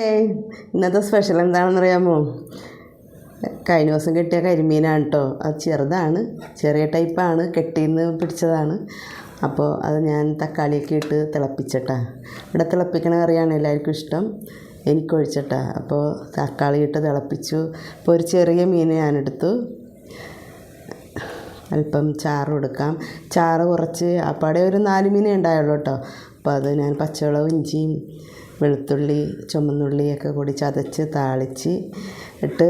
ഇന്നത്തെ സ്പെഷ്യൽ എന്താണെന്ന് അറിയാമോ? കഴിഞ്ഞ ദിവസം കിട്ടിയ കരിമീനാണ് കേട്ടോ അത് ചെറുതാണ് ചെറിയ ടൈപ്പാണ് കെട്ടിന്ന് പിടിച്ചതാണ്. അപ്പോൾ അത് ഞാൻ തക്കാളിയൊക്കെ ഇട്ട് തിളപ്പിച്ചട്ടാ. ഇവിടെ തിളപ്പിക്കണ കറിയാണ് എല്ലാവർക്കും ഇഷ്ടം. എനിക്കൊഴിച്ചട്ടാ അപ്പോൾ തക്കാളി ഇട്ട് തിളപ്പിച്ചു. അപ്പോൾ ഒരു ചെറിയ മീൻ ഞാനെടുത്തു. അല്പം ചാറ് കൊടുക്കാം. ചാറ് കുറച്ച് അപ്പാടെ ഒരു നാല് മീനേ ഉണ്ടായുള്ളൂ കേട്ടോ അപ്പോൾ അത് ഞാൻ പച്ചമുളകും ഇഞ്ചിയും വെളുത്തുള്ളി ചുമന്നുള്ളിയൊക്കെ കൂടി ചതച്ച് താളിച്ച് ഇട്ട്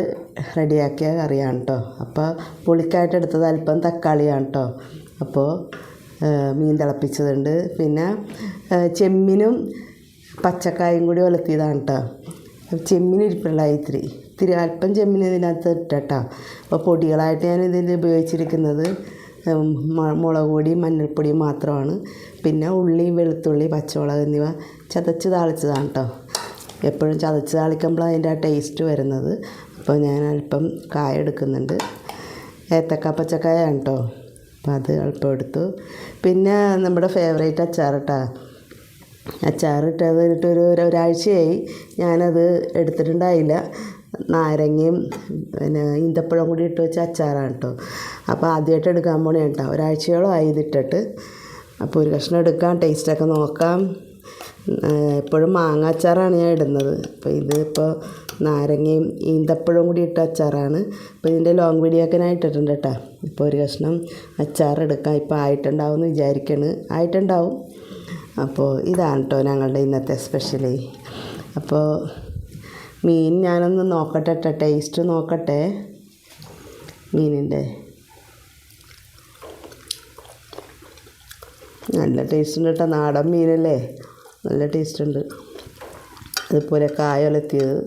റെഡിയാക്കിയ കറിയാണ് കേട്ടോ അപ്പോൾ പുളിക്കായിട്ട് എടുത്തത് അല്പം തക്കാളിയാണ് കേട്ടോ അപ്പോൾ മീൻ തിളപ്പിച്ചതുണ്ട്. പിന്നെ ചെമ്മീനും പച്ചക്കായും കൂടി ഒലത്തിയതാണ് കേട്ടോ ചെമ്മീൻ ഇരിപ്പുള്ള ഇത്തിരി. ഇത്തിരി അല്പം ചെമ്മീൻ ഇതിനകത്ത് ഇട്ടോ അപ്പോൾ പൊടികളായിട്ട് ഞാൻ ഇതിൽ ഉപയോഗിച്ചിരിക്കുന്നത് മുളക് പൊടി മഞ്ഞൾപ്പൊടി മാത്രമാണ്. പിന്നെ ഉള്ളി വെളുത്തുള്ളി പച്ചമുളക് എന്നിവ ചതച്ച് താളിച്ചതാണ് കേട്ടോ എപ്പോഴും ചതച്ച് താളിക്കുമ്പോഴാണ് അതിന്റെ ആ ടേസ്റ്റ് വരുന്നത്. അപ്പോൾ ഞാൻ അല്പം കായ എടുക്കുന്നുണ്ട്. ഏത്തക്ക പച്ചക്കായാണ് കേട്ടോ അപ്പോൾ അത് അല്പം എടുത്തു. പിന്നെ നമ്മുടെ ഫേവറേറ്റ് അച്ചാർ അച്ചാറിട്ടത് ഇട്ടൊരു ഒരു- ഒരാഴ്ചയായി. ഞാനത് എടുത്തിട്ടുണ്ടായില്ല. നാരങ്ങയും പിന്നെ ഈന്തപ്പഴം കൂടി ഇട്ട് വെച്ച അച്ചാറാണ് കേട്ടോ അപ്പോൾ ആദ്യമായിട്ട് എടുക്കാൻ പോണേ കേട്ടോ ഒരാഴ്ചയോളം ആയി ഇതിട്ടിട്ട് അപ്പോൾ ഒരു കഷ്ണം എടുക്കാം ടേസ്റ്റൊക്കെ നോക്കാം. എപ്പോഴും മാങ്ങ അച്ചാറാണ് ഞാൻ ഇടുന്നത്. അപ്പോൾ ഇത് ഇപ്പോൾ നാരങ്ങയും ഈന്തപ്പഴം കൂടി ഇട്ട അച്ചാറാണ്. അപ്പോൾ ഇതിന്റെ ലോങ് വീഡിയോ ഒക്കെ ഞാൻ ഇട്ടിട്ടുണ്ട് കേട്ടോ ഇപ്പോൾ ഒരു കഷ്ണം അച്ചാർ എടുക്കാം. ഇപ്പോൾ ആയിട്ടുണ്ടാവും എന്ന് വിചാരിക്കണ്. ആയിട്ടുണ്ടാവും. അപ്പോൾ ഇതാണ് കേട്ടോ ഞങ്ങളുടെ ഇന്നത്തെ സ്പെഷ്യലി അപ്പോൾ മീൻ ഞാനൊന്ന് നോക്കട്ടെ കേട്ടോ ടേസ്റ്റ് നോക്കട്ടെ. മീനിന്റെ. നല്ല ടേസ്റ്റ് ഉണ്ട് കേട്ടോ നാടൻ മീനല്ലേ? നല്ല ടേസ്റ്റ് ഉണ്ട്. അതുപോലെ കായ ഒലത്തിയത്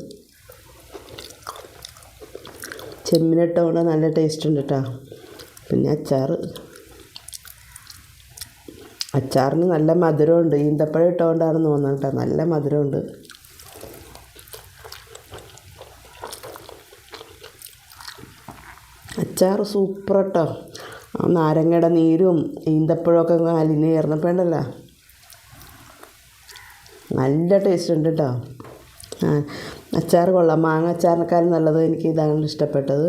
ചെമ്മീനിട്ടതുകൊണ്ട് നല്ല ടേസ്റ്റ് ഉണ്ട് കേട്ടോ പിന്നെ അച്ചാർ. അച്ചാറിന് നല്ല മധുരമുണ്ട്. ഈന്തപ്പഴം ഇട്ടുകൊണ്ടാണെന്ന് തോന്നുന്നു കേട്ടോ നല്ല മധുരമുണ്ട്. അച്ചാർ സൂപ്പർ കേട്ടോ നാരങ്ങയുടെ നീരും ഈന്തപ്പഴമൊക്കെ അലിഞ്ഞ് ചേർന്നപ്പോൾ ഉണ്ടല്ലോ നല്ല ടേസ്റ്റ് ഉണ്ട് കേട്ടോ അച്ചാറ് അച്ചാർ കൊള്ളാം. മാങ്ങ അച്ചാറിനെക്കാളും നല്ലത് എനിക്ക് ഇതാണ് ഇഷ്ടപ്പെട്ടത്.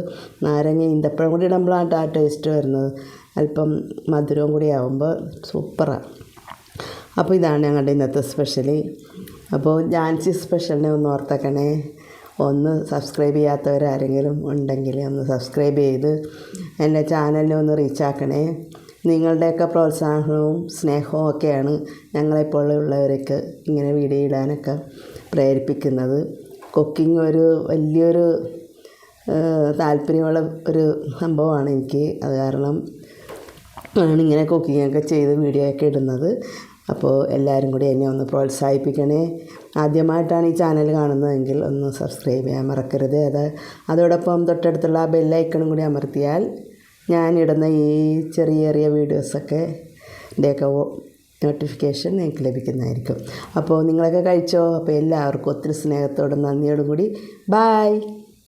നാരങ്ങ ഈന്തപ്പഴം കൂടി ഇടുമ്പോഴാണ് ആ ടേസ്റ്റ് വരുന്നത്. അല്പം മധുരവും കൂടി ആവുമ്പോൾ സൂപ്പറാണ് അപ്പോൾ ഇതാണ് ഞങ്ങളുടെ ഇന്നത്തെ സ്പെഷ്യലി അപ്പോൾ ജാൻസി സ്പെഷ്യലിനെ ഒന്ന് ഓർത്തേക്കണേ. ഒന്ന് സബ്സ്ക്രൈബ് ചെയ്യാത്തവരാരെങ്കിലും ഉണ്ടെങ്കിൽ ഒന്ന് സബ്സ്ക്രൈബ് ചെയ്ത് എന്റെ ചാനലിനെ ഒന്ന് റീച്ചാക്കണേ നിങ്ങളുടെയൊക്കെ പ്രോത്സാഹനവും സ്നേഹവും ഒക്കെയാണ് ഞങ്ങളെപ്പോലുള്ളവരൊക്കെ ഇങ്ങനെ വീഡിയോ ഇടാനൊക്കെ പ്രേരിപ്പിക്കുന്നത്. കുക്കിംഗ് ഒരു വലിയൊരു താല്പര്യമുള്ള ഒരു സംഭവമാണ് എനിക്ക്. അത് കാരണം ആണ് ഇങ്ങനെ കുക്കിങ്ങൊക്കെ ചെയ്ത് വീഡിയോ ഒക്കെ ഇടുന്നത്. അപ്പോൾ എല്ലാവരും കൂടി എന്നെ ഒന്ന് പ്രോത്സാഹിപ്പിക്കണേ. ആദ്യമായിട്ടാണ് ഈ ചാനൽ കാണുന്നതെങ്കിൽ ഒന്ന് സബ്സ്ക്രൈബ് ചെയ്യാൻ മറക്കരുത്. അത് അതോടൊപ്പം തൊട്ടടുത്തുള്ള ആ ബെല്ലൈക്കണും കൂടി അമർത്തിയാൽ ഞാനിടുന്ന ഈ ചെറിയ ചെറിയ വീഡിയോസൊക്കെ വീഡിയോസൊക്കെന്റെയൊക്കെ നോട്ടിഫിക്കേഷൻ നിങ്ങൾക്ക് ലഭിക്കുന്നതായിരിക്കും. അപ്പോൾ നിങ്ങളൊക്കെ കഴിച്ചോ? അപ്പോൾ എല്ലാവർക്കും ഒത്തിരി സ്നേഹത്തോടും നന്ദിയോടും കൂടി. ബായ്